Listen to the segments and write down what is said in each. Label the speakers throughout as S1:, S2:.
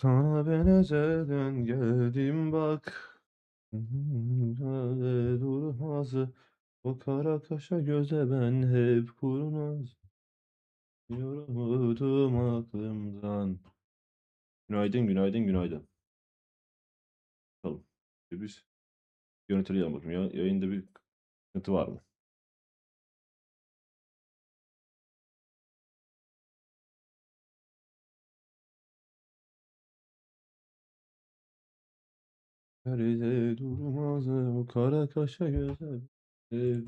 S1: Sana ben ezelden geldim bak. Durmaz o kara kaşa göze ben hep kurnaz. Yorulurdum aklımdan. Günaydın, günaydın, günaydın. Bakalım. Biz görüntülü bakayım. Ya, yayında bir sıkıntı var mı? Nerede durmaz o kara kaşa göze hep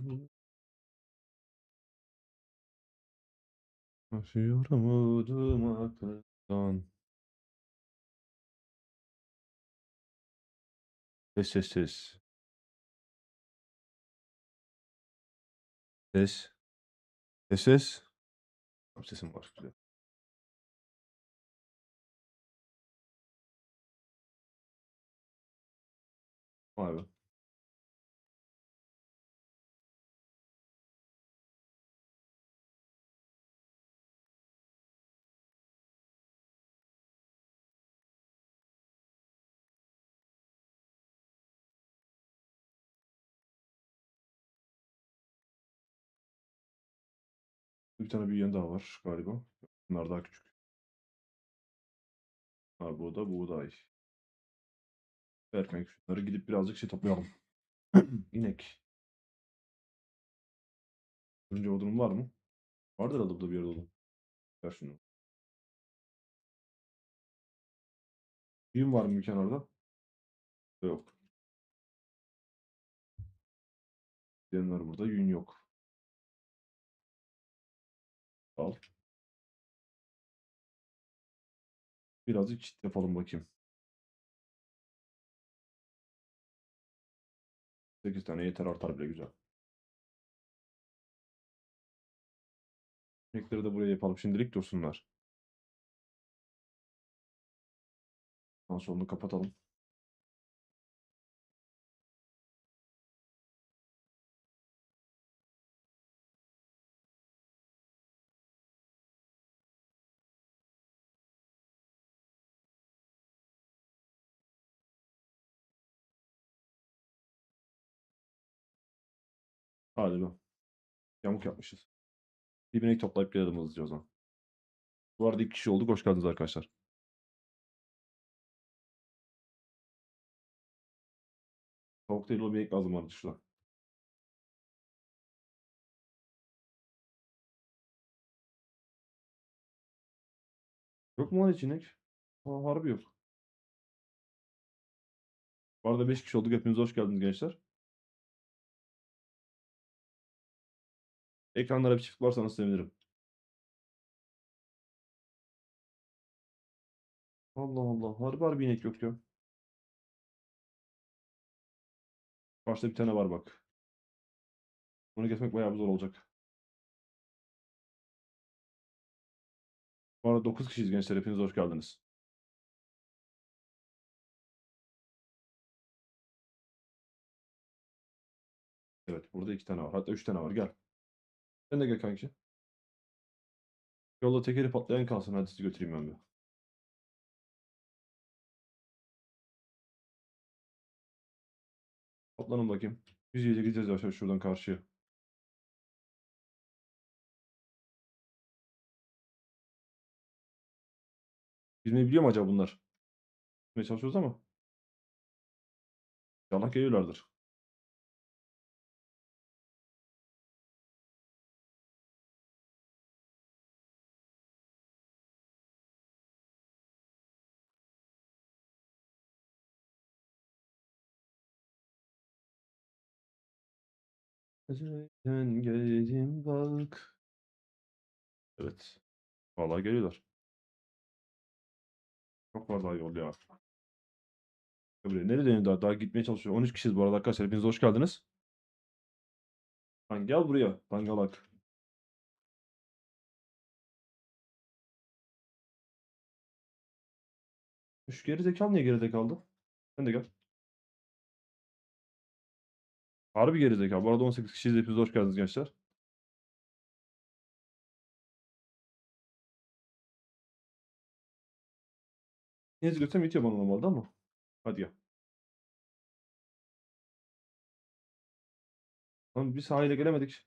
S1: Yorulurdum aklımdan. Ses ses ses. Ses. Ses ses. Sesim var. Güzel. Be. Bir tane büyüyen daha var galiba. Bunlar daha küçük. Bunlar burada Vermek şunları gidip birazcık şey toplayalım. İnek. Önce odunum var mı? Vardır burada bir yerde odun. Ver şunu. Yün var mı bir kenarda? Yok. Diyenler burada. Yün yok. Al. Birazcık çit yapalım bakayım. 8 tane yeter artar bile güzel. İnekleri de buraya yapalım. Şimdilik dursunlar. Ondan sonra kapatalım. Hadi be. Yamuk yapmışız. Bir toplayıp gelelim hızlıca o zaman. Bu arada iki kişi olduk. Hoş geldiniz arkadaşlar. Tavuk değil o binek lazım vardı şurada. Yok mu lan hiç inek? Aa, harbi yok. Bu arada 5 kişi olduk. Hepiniz hoş geldiniz gençler. Ekranlara bir çift varsanız sevinirim. Allah Allah. Harbi harbi inek yok ya. Başta bir tane var bak. Bunu kesmek bayağı zor olacak. Bu arada 9 kişiyiz gençler. Hepiniz hoş geldiniz. Evet burada iki tane var. Hatta üç tane var. Gel. Sen de gel kanki. Yolda tekeri patlayan kalsın. Hadi sizi götüreyim ben bir. Toplanın bakayım. Biz iyice gideceğiz yavaş yavaş şuradan karşıya. Yüzmeyi biliyor mu acaba bunlar? Yüzmeye çalışıyoruz ama. İnşallah geliyorlardır. Ezelden geldim bak. Evet. Vallahi geliyorlar. Çok var daha yol ya. Buraya. Nereye daha? Daha gitmeye çalışıyor. 13 kişiyiz bu arada arkadaşlar. Hepiniz hoş geldiniz. Lan gel buraya. Dangalak. Şu geri zekalı niye geride kaldı? Sen de gel. Harbi geri zekalı. Bu arada 18 kişiyiz. Hepiniz hoş geldiniz gençler. Neyse götürsem yetiyor bana normalde ama. Hadi gel. Lan bir sahile gelemedik.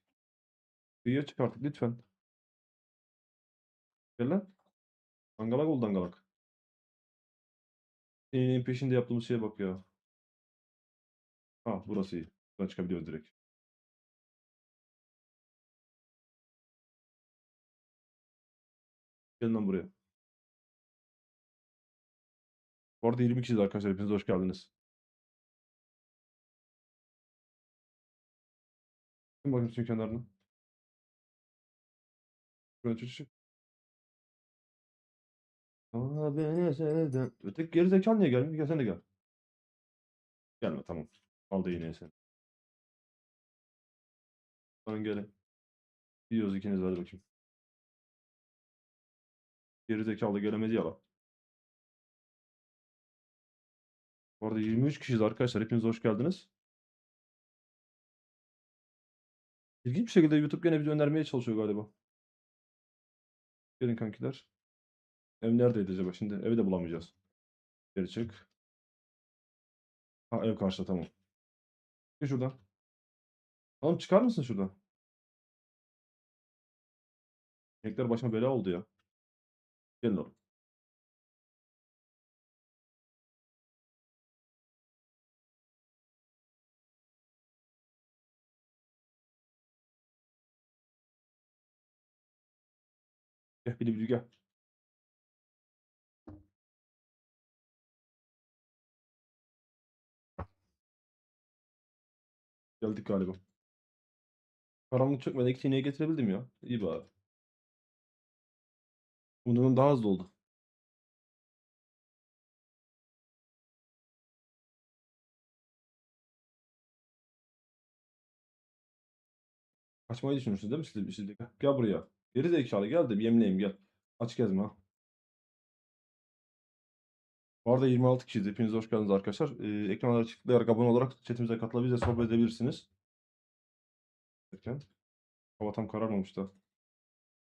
S1: Kıyıya çık artık lütfen. Gel lan. Dangalak ol dangalak. Senin peşinde yaptığımız şeye bak ya. Ha burası iyi. Buradan çıkabiliyoruz direkt. Lan buraya. Bu arada 20 kişiyiz arkadaşlar. Hepiniz hoş geldiniz. Bakın bakayım suyun kenarına. Şuradan çık sevdin. Öteki geri zekalı niye gelmiyor? Gel sen de gel. Gelme tamam. Aldı yine seni. Lan gelin. Gidiyoruz ikiniz hadi bakayım. Geri zekalı gelemedi ya lan. Bu arada 23 kişiyiz arkadaşlar. Hepiniz hoş geldiniz. İlginç bir şekilde YouTube gene bizi önermeye çalışıyor galiba. Gelin kankiler. Ev neredeydi acaba şimdi? Evi de bulamayacağız. Geri çık. Ha ev karşıda tamam. Çık şuradan. Oğlum çıkar mısın şuradan? Renkler başıma bela oldu ya. Gelin oğlum. Gel bili bili gel. Geldik galiba. Karanlık çökmeden iki iğneyi getirebildim ya. İyi bari. Bunun daha hızlı oldu. Kaçmayı düşünürsünüz değil mi siz, siz de? Gel buraya. Geri zekalı gel de bir yemleyeyim gel. Aç gezme ha. Bu arada 26 kişiyiz. Hepiniz hoş geldiniz arkadaşlar. Ee, ekranlara tıklayarak abone olarak chatimize katılabilir, sohbet edebilirsiniz. Derken, hava tam kararmamış da.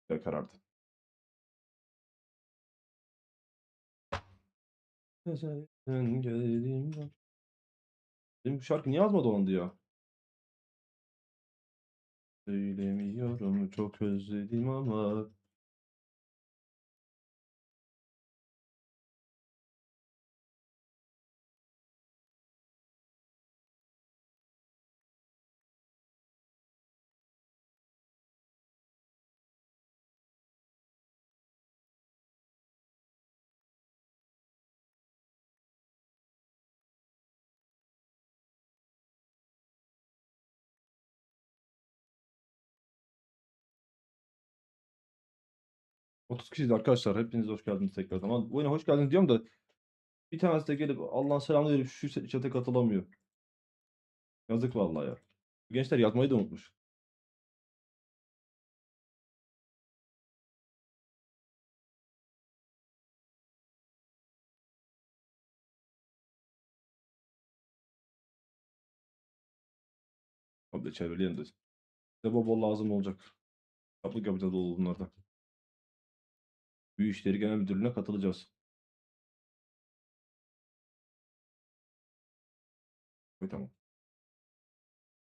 S1: Ya karardı. Sen geldim. Benim bu şarkı niye ağzıma dolandı ya? Söylemiyorum çok özledim ama. ...30 kişiyiz arkadaşlar. Hepiniz hoş geldiniz tekrardan. Ama oyuna hoş geldiniz diyorum da... ...bir tanesi de gelip Allah'ın selamını verip şu chat'e katılamıyor. Yazık vallahi ya. Gençler yazmayı da unutmuş. Abi de çevreleyelim de. Size lazım olacak. Kaplık yapacağız dolu bunlarda. Büyükşehir Genel Müdürlüğü'ne katılacağız. Evet, tamam.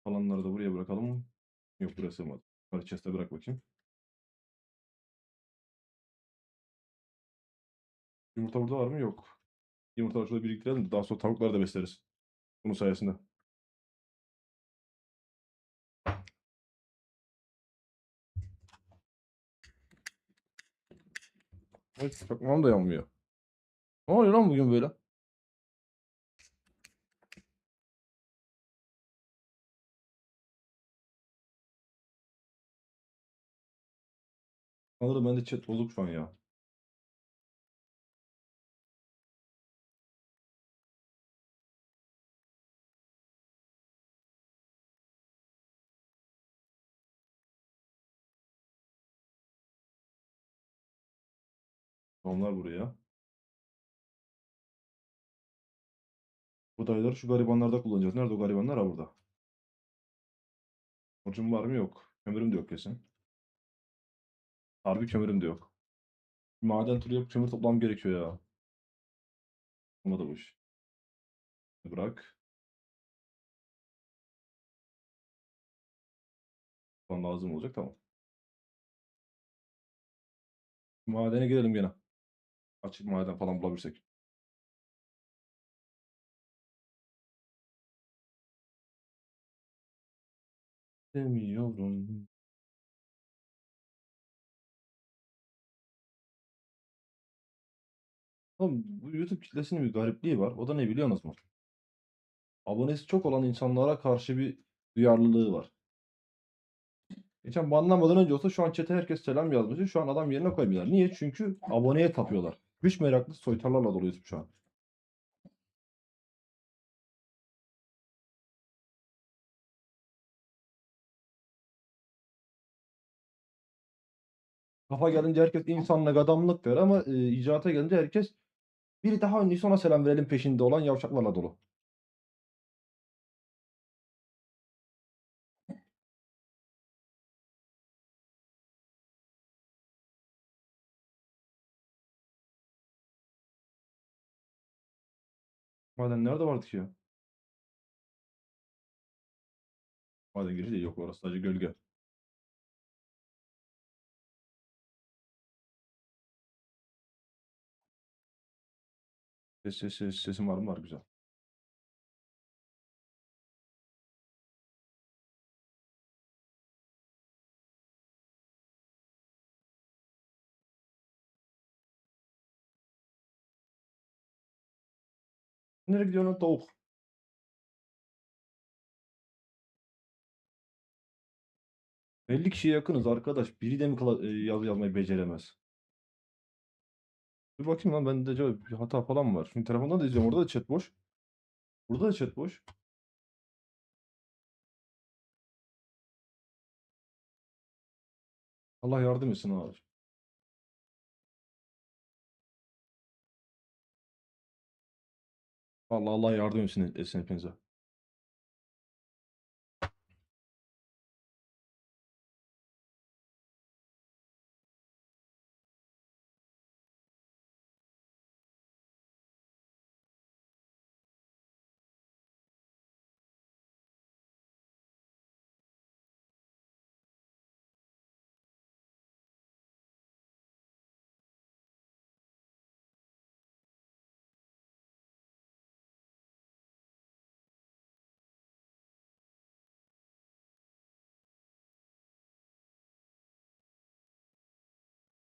S1: Kalanları da buraya bırakalım. Yok buraya sığmadı. Hadi chest'e bırak bakayım. Yumurta burada var mı? Yok. Yumurtaları şurada biriktirelim daha sonra tavukları da besleriz. Bunun sayesinde. Evet, çakmağım da yanmıyor. Ne oluyor lan bugün böyle? Sanırım bende chat bozuk şu an ya. Onlar buraya. Bu dayıları şu garibanlarda kullanacağız. Nerede o garibanlar? Ha burada. Borcum var mı? Yok. Kömürüm de yok kesin. Harbi kömürüm de yok. Maden turu yapıp kömür toplam gerekiyor ya. Olmadı bu iş. Bırak. Falan lazım olacak tamam. Madene girelim gene. Açık maden falan bulabilirsek. Demiyorum. Oğlum bu YouTube kitlesinin bir garipliği var. O da ne biliyorsunuz mu? Abonesi çok olan insanlara karşı bir duyarlılığı var. Geçen banlanmadan önce olsa şu an chat'e herkes selam yazmıştı. Şu an adam yerine koymuyorlar. Niye? Çünkü aboneye tapıyorlar. Güç meraklı soytarlarla dolu YouTube şu an. Kafa gelince herkes insanlık, adamlık der ama e, icraata gelince herkes biri daha ünlüyse ona selam verelim peşinde olan yavşaklarla dolu. Maden nerede vardı ki ya? Maden girişi değil yok orası sadece gölge. Ses, ses, ses, sesim var mı? Var güzel. Nereye tavuk? Belli kişiye yakınız arkadaş. Biri de mi e, yazı yazmayı beceremez? Bir bakayım lan bende acaba bir hata falan mı var? Şimdi telefondan da izliyorum. Orada da chat boş. Burada da chat boş. Allah yardım etsin abi. Vallahi Allah yardım etsin, etsin hepinize.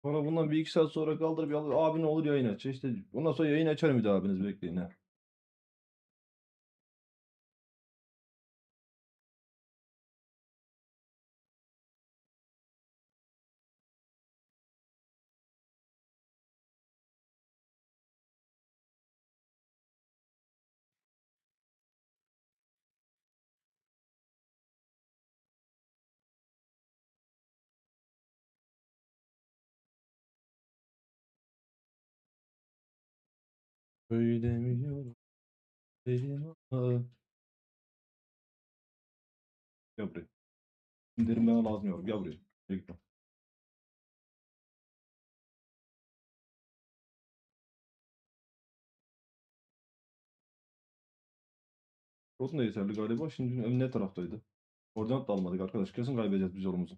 S1: Sonra bundan bir iki saat sonra kaldırıp bir abi ne olur yayın aç. İşte ondan sonra yayın açarım bir daha abiniz bekleyin ha. Söylemiyorum. Derin ama. Gel buraya. İndirim bana lazım yavrum. Gel buraya. Gel gitme. Olsun da yeterli galiba. Şimdi ev ne taraftaydı? Koordinat da almadık arkadaş. Kesin kaybedeceğiz biz yolumuzu.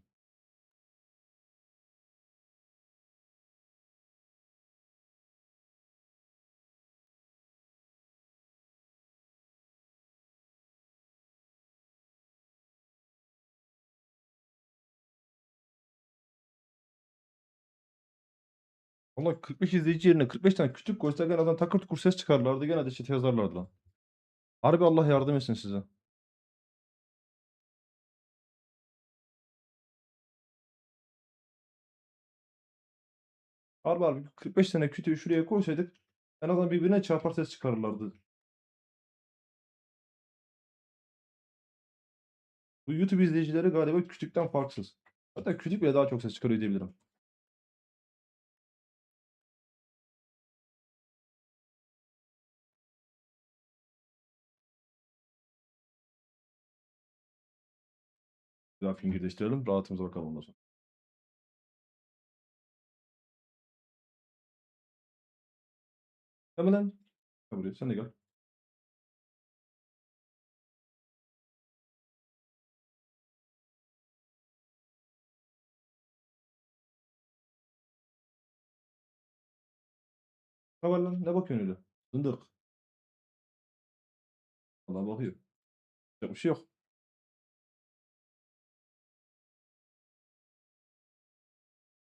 S1: Valla 45 izleyici yerine 45 tane küçük koysa gene adam takır tukur ses çıkarlardı. Gene de chat yazarlardı lan. Harbi Allah yardım etsin size. Harbi harbi 45 tane kütüğü şuraya koysaydık en azından birbirine çarpar ses çıkarırlardı. Bu YouTube izleyicileri galiba kütükten farksız. Hatta kütük bile daha çok ses çıkarıyor diyebilirim. Daha finger değiştirelim. Rahatımıza bakalım ondan sonra. Hemen lan. Gel buraya. Sen de gel. Ne var lan? Ne bakıyorsun öyle? Zındık. Allah bakıyor. Yapacak bir şey yok.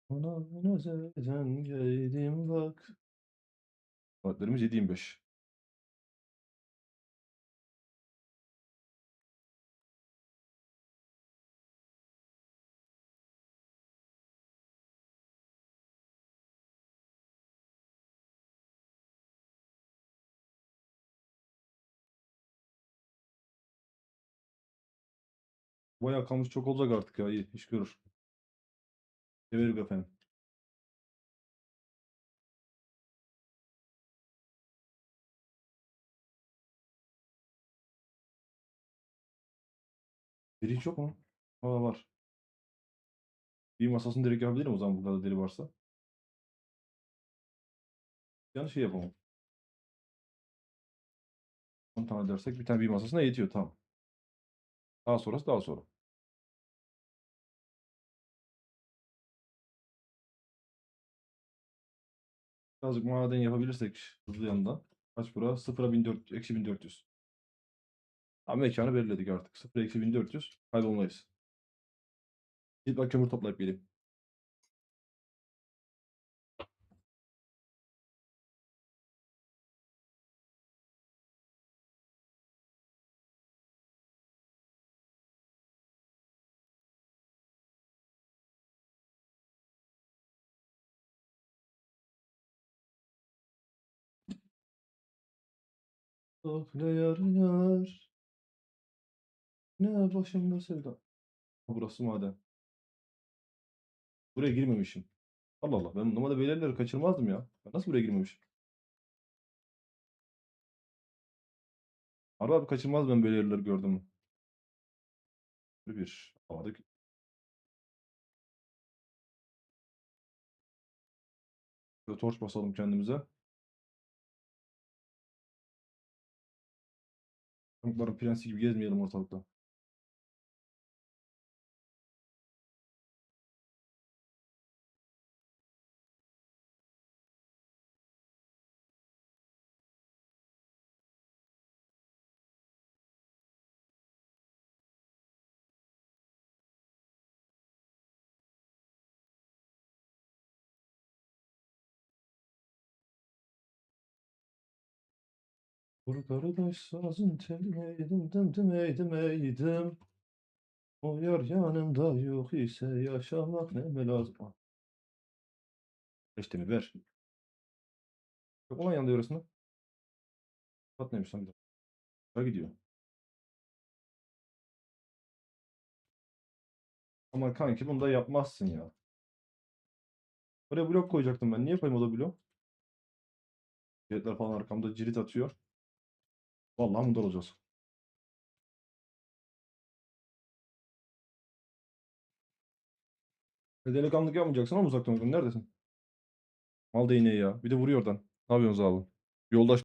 S1: Ona nazardan geldim bak. Saatlerimiz 7.25. Bayağı kamış çok olacak artık ya. İyi. iş görür. Severim efendim. Deri hiç yok mu? Aa var. Bir masasını direkt yapabilirim o zaman bu kadar deri varsa. Yani şey yapamam. 10 tane dersek bir tane bir masasına yetiyor tamam. Daha sonrası daha sonra. Birazcık maden yapabilirsek hızlı yandan. Kaç bura? 0'a 1400, eksi 1400. Ama mekanı belirledik artık. 0 eksi 1400 kaybolmayız. Git bak kömür toplayıp geleyim. Ne yar. Ne başımda sevda. Burası maden. Buraya girmemişim. Allah Allah. Ben normalde böyle yerleri kaçırmazdım ya. Ben nasıl buraya girmemişim? Harbi abi kaçırmaz ben böyle yerleri gördüm mü? Bir. Havadaki. Şöyle torç basalım kendimize. Pamukların prensi gibi gezmeyelim ortalıkta. Vur kardeş sazın telineydim dım dım eydim eydim. O yar yanımda yok ise yaşamak ne lazım. Ah. İşte mi ver. Yok olan yanında lan bir dakika. Nereye gidiyor? Ama kanki bunu da yapmazsın ya. Oraya blok koyacaktım ben. Niye koymadı blok? Ciritler falan arkamda cirit atıyor. Vallahi mutlu olacağız. E, Delikanlılık yapmayacaksın ama uzaktan uzaktan. Neredesin? Mal değneği ya. Bir de vuruyor oradan. Ne yapıyorsunuz abi? Yoldaş